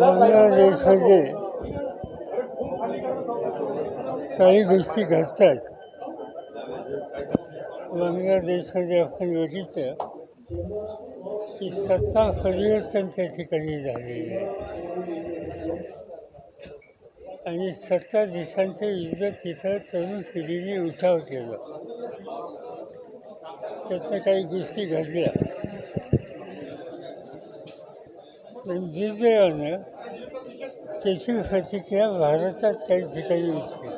बांगलादेशमध्ये काही गोष्टी घडतात. बांगलादेशमध्ये आपण बघितलं की सत्ता परिवर्तन त्या ठिकाणी झालेलं आहे. आणि सत्ता देशांच्या विरुद्ध तिथं तरुण पिढीने उठाव केला. त्यातनं काही गोष्टी घडल्या. पण त्याची प्रतिक्रिया भारतात काही ठिकाणी होती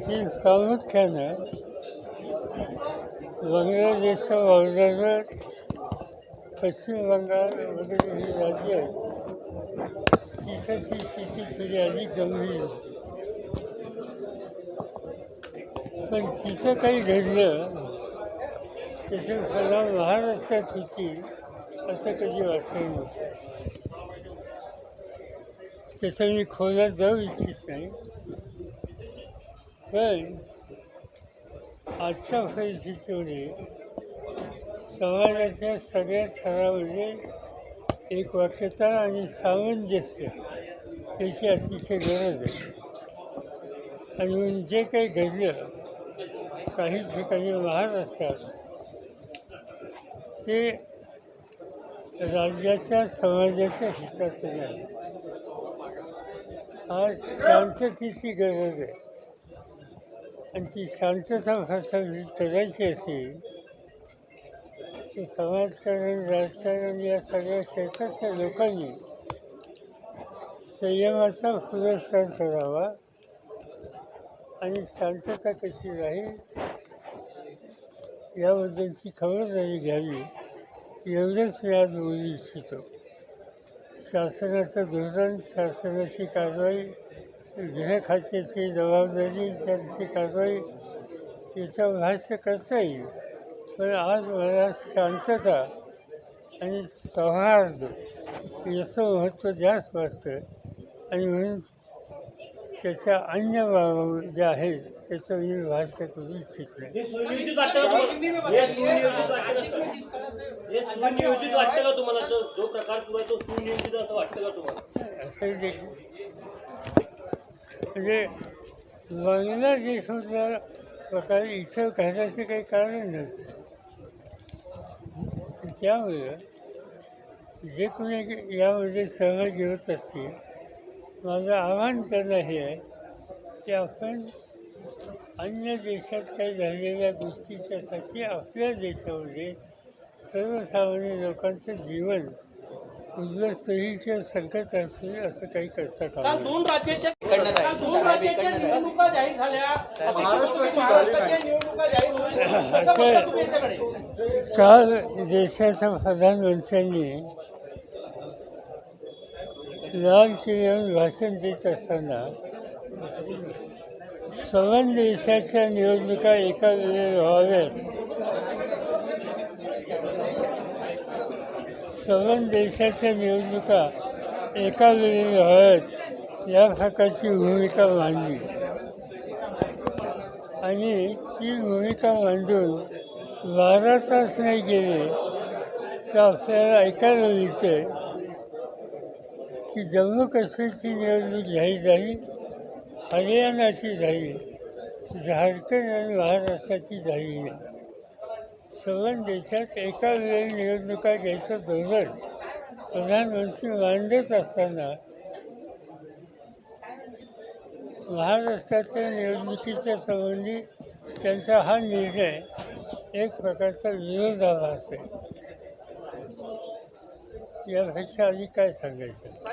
ती प्रामुख्यानं बांगलादेशच्या वावरावर पश्चिम बंगाल वगैरे ही राज्य आहेत. तिथं ती स्थिती थोडी अधिक गंभीर होती. पण तिथं काही घडलं त्याचा परिणाम महाराष्ट्रात होतील असं कधी वाटलं नव्हतं तसं मी खोलात जाऊ इच्छित नाही. पण आजच्या परिस्थितीमध्ये समाजाच्या सगळ्या थरामध्ये एक वाक्यता आणि सामंजस्य याची अतिशय गरज आहे. आणि जे काही घडलं काही ठिकाणी महाराष्ट्रात हे राज्याच्या समाजाच्या हिताचं नाही. आज शांततेची गरज आहे. आणि ती शांतता प्रस्थापित करायची असेल तर समाजकारण राजकारण या सगळ्या क्षेत्रातल्या लोकांनी संयमाचा पुरस्कार करावा आणि शांतता कशी राहील याबद्दलची खबरदारी घ्यावी एवढंच मी आज बोलू इच्छितो. शासनाचं धोरण शासनाची कारवाई गृहखात्याची जबाबदारी त्यांची कारवाई याचा भाष्य करता येईल. पण आज मला शांतता आणि सौहार्द याचं महत्त्व जास्त वाटतं आणि म्हणून त्याच्या अन्य ज्या आहेत त्याचं मी भाष्य करू इच्छित नाही हे सुनियोजित वाटतं का तुम्हाला? हे सुनियोजित वाटतं का हे सुनियोजित वाटतं का तुम्हाला? जो जो प्रकार सुरू आहे तो सुनियोजित असं वाटतं का तुम्हाला? असं देखील म्हणजे बांगलादेशमधल्या प्रकारे इथं घालायचं काही कारण नव्हतं. त्यामुळं जे कोणी यामध्ये सहभागी होत असतील माझं आव्हान त्यांना हे आहे की आपण अन्य देशात काही झालेल्या गोष्टीच्यासाठी आपल्या देशामध्ये सर्वसामान्य लोकांचं जीवन उद्ध्वस्त होईल किंवा संकट असेल असं काही करता काल. दोन राज्याच्या काल दोन राज्याच्या निवडणुका जाहीर झाल्या. महाराष्ट्राच्या महाराष्ट्राच्या निवडणुका जाहीर होईल. कसं बघता तुम्ही याच्याकडे. काल देशाच्या प्रधानमंत्र्यांनी लाल किल्ल्यावर भाषण देत असताना सवन देशाच्या निवडणुका एका वेळी व्हाव्यात. सवन देशाच्या निवडणुका एका वेळी व्हाव्यात या प्रकारची भूमिका मांडली. आणि ती भूमिका मांडून बारा तास नाही गेले तर आपल्याला ऐकायला मिळते की जम्मू काश्मीरची निवडणूक जाहीर झाली हरियाणाची झाली झारखंड आणि महाराष्ट्राची झाली. नाही सवन देशात एका वेळी निवडणुका घ्यायचं धोरण प्रधानमंत्री मांडत असताना महाराष्ट्राच्या निवडणुकीच्या संबंधी त्यांचा हा निर्णय एक प्रकारचा विरोधाभास आहे. यापेक्षा आधी काय सांगायचं?